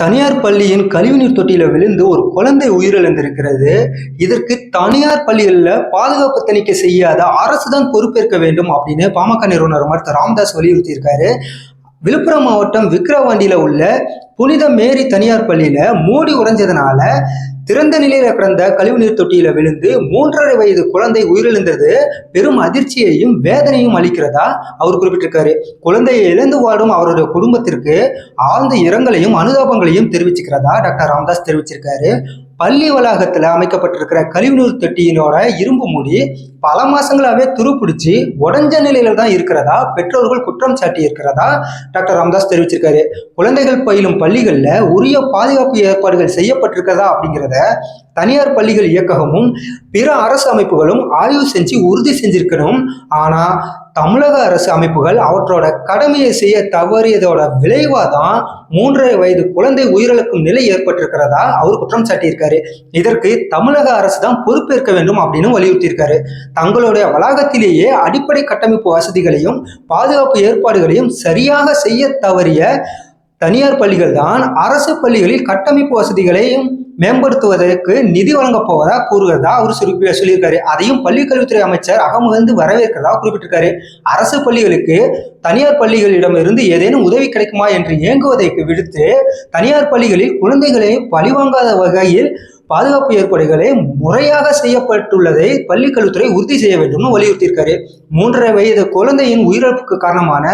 தனியார் பள்ளியின் கழிவுநீர் தொட்டியில விழுந்து ஒரு குழந்தை உயிரிழந்திருக்கிறது. இதற்கு தனியார் பள்ளிகளில் பாதுகாப்பு தணிக்கை செய்யாத அரசு தான் பொறுப்பேற்க வேண்டும் அப்படின்னு பாமக நிறுவனர் மருத்துவர் ராமதாஸ் வலியுறுத்தியிருக்காரு. விழுப்புரம் மாவட்டம் விக்ரவாண்டியில் உள்ள புனித மேரி தனியார் பள்ளியில் மூடி உறைஞ்சதுனால திறந்த நிலையில கிடந்த கழிவுநீர் தொட்டியில விழுந்து மூன்றரை வயது குழந்தை உயிரிழந்தது. பெரும் அதிர்ச்சியையும் வேதனையும் அளிக்கிறதா அவர் குறிப்பிட்டிருக்காரு. குழந்தையை இழந்து வாடும் அவருடைய குடும்பத்திற்கு ஆழ்ந்த இரங்கலையும் அனுதாபங்களையும் தெரிவிச்சுக்கிறதா டாக்டர் ராமதாஸ் தெரிவிச்சிருக்காரு. பள்ளி வளாகத்தில் அமைக்கப்பட்டிருக்கிற கழிவுநீர் தொட்டியினோட இரும்பு மூடி பல மாசங்களாவே துருப்பிடிச்சு உடஞ்ச நிலையில தான் இருக்கிறதா? பெற்றோர்கள் குற்றம் சாட்டி இருக்கிறதா டாக்டர் ராமதாஸ் தெரிவிச்சிருக்காரு. குழந்தைகள் பயிலும் பள்ளிகளில் உரிய பாதுகாப்பு ஏற்பாடுகள் செய்யப்பட்டிருக்கிறதா அப்படிங்கிறத தனியார் பள்ளிகள் இயக்ககமும் பிற அரசு அமைப்புகளும் ஆய்வு செஞ்சு உறுதி செஞ்சிருக்கணும். ஆனால் தமிழக அரசு அமைப்புகள் அவற்றோட கடமையை செய்ய தவறியதோட விளைவாக தான் மூன்றரை வயது குழந்தை உயிரிழக்கும் நிலை ஏற்பட்டிருக்கிறதா அவர் குற்றம் சாட்டியிருக்காரு. இதற்கு தமிழக அரசு தான் பொறுப்பேற்க வேண்டும் அப்படின்னு வலியுறுத்தியிருக்காரு. தங்களுடைய வளாகத்திலேயே அடிப்படை கட்டமைப்பு வசதிகளையும் பாதுகாப்பு ஏற்பாடுகளையும் சரியாக செய்ய தவறிய தனியார் பள்ளிகள் தான் அரசு பள்ளிகளில் கட்டமைப்பு வசதிகளையும் மேம்படுத்துவதற்கு நிதி வழங்கப் போவதா கூறுகிறதா அவர் சொல்லி சொல்லியிருக்காரு. அதையும் பள்ளிக்கல்வித்துறை அமைச்சர் அகமகிழ்ந்து வரவேற்கிறதா குறிப்பிட்டிருக்காரு. அரசு பள்ளிகளுக்கு தனியார் பள்ளிகளிடமிருந்து ஏதேனும் உதவி கிடைக்குமா என்று ஏங்குவதை விடுத்து தனியார் பள்ளிகளில் குழந்தைகளை பழிவாங்காத வகையில் பாதுகாப்பு ஏற்பாடுகளை முறையாக செய்யப்பட்டுள்ளதை பள்ளிக்கல்வித்துறை உறுதி செய்ய வேண்டும்னு வலியுறுத்தியிருக்காரு. மூன்றரை வயது குழந்தையின் உயிரிழப்புக்கு காரணமான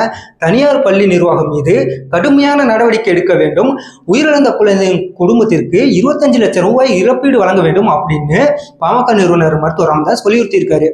தனியார் பள்ளி நிர்வாகம் மீது கடுமையான நடவடிக்கை எடுக்க வேண்டும். உயிரிழந்த குழந்தையின் குடும்பத்திற்கு இருபத்தஞ்சு லட்சம் ரூபாய் இழப்பீடு வழங்க வேண்டும் அப்படின்னு பாமக நிறுவனர் மருத்துவர் ராமதாஸ் வலியுறுத்தியிருக்காரு.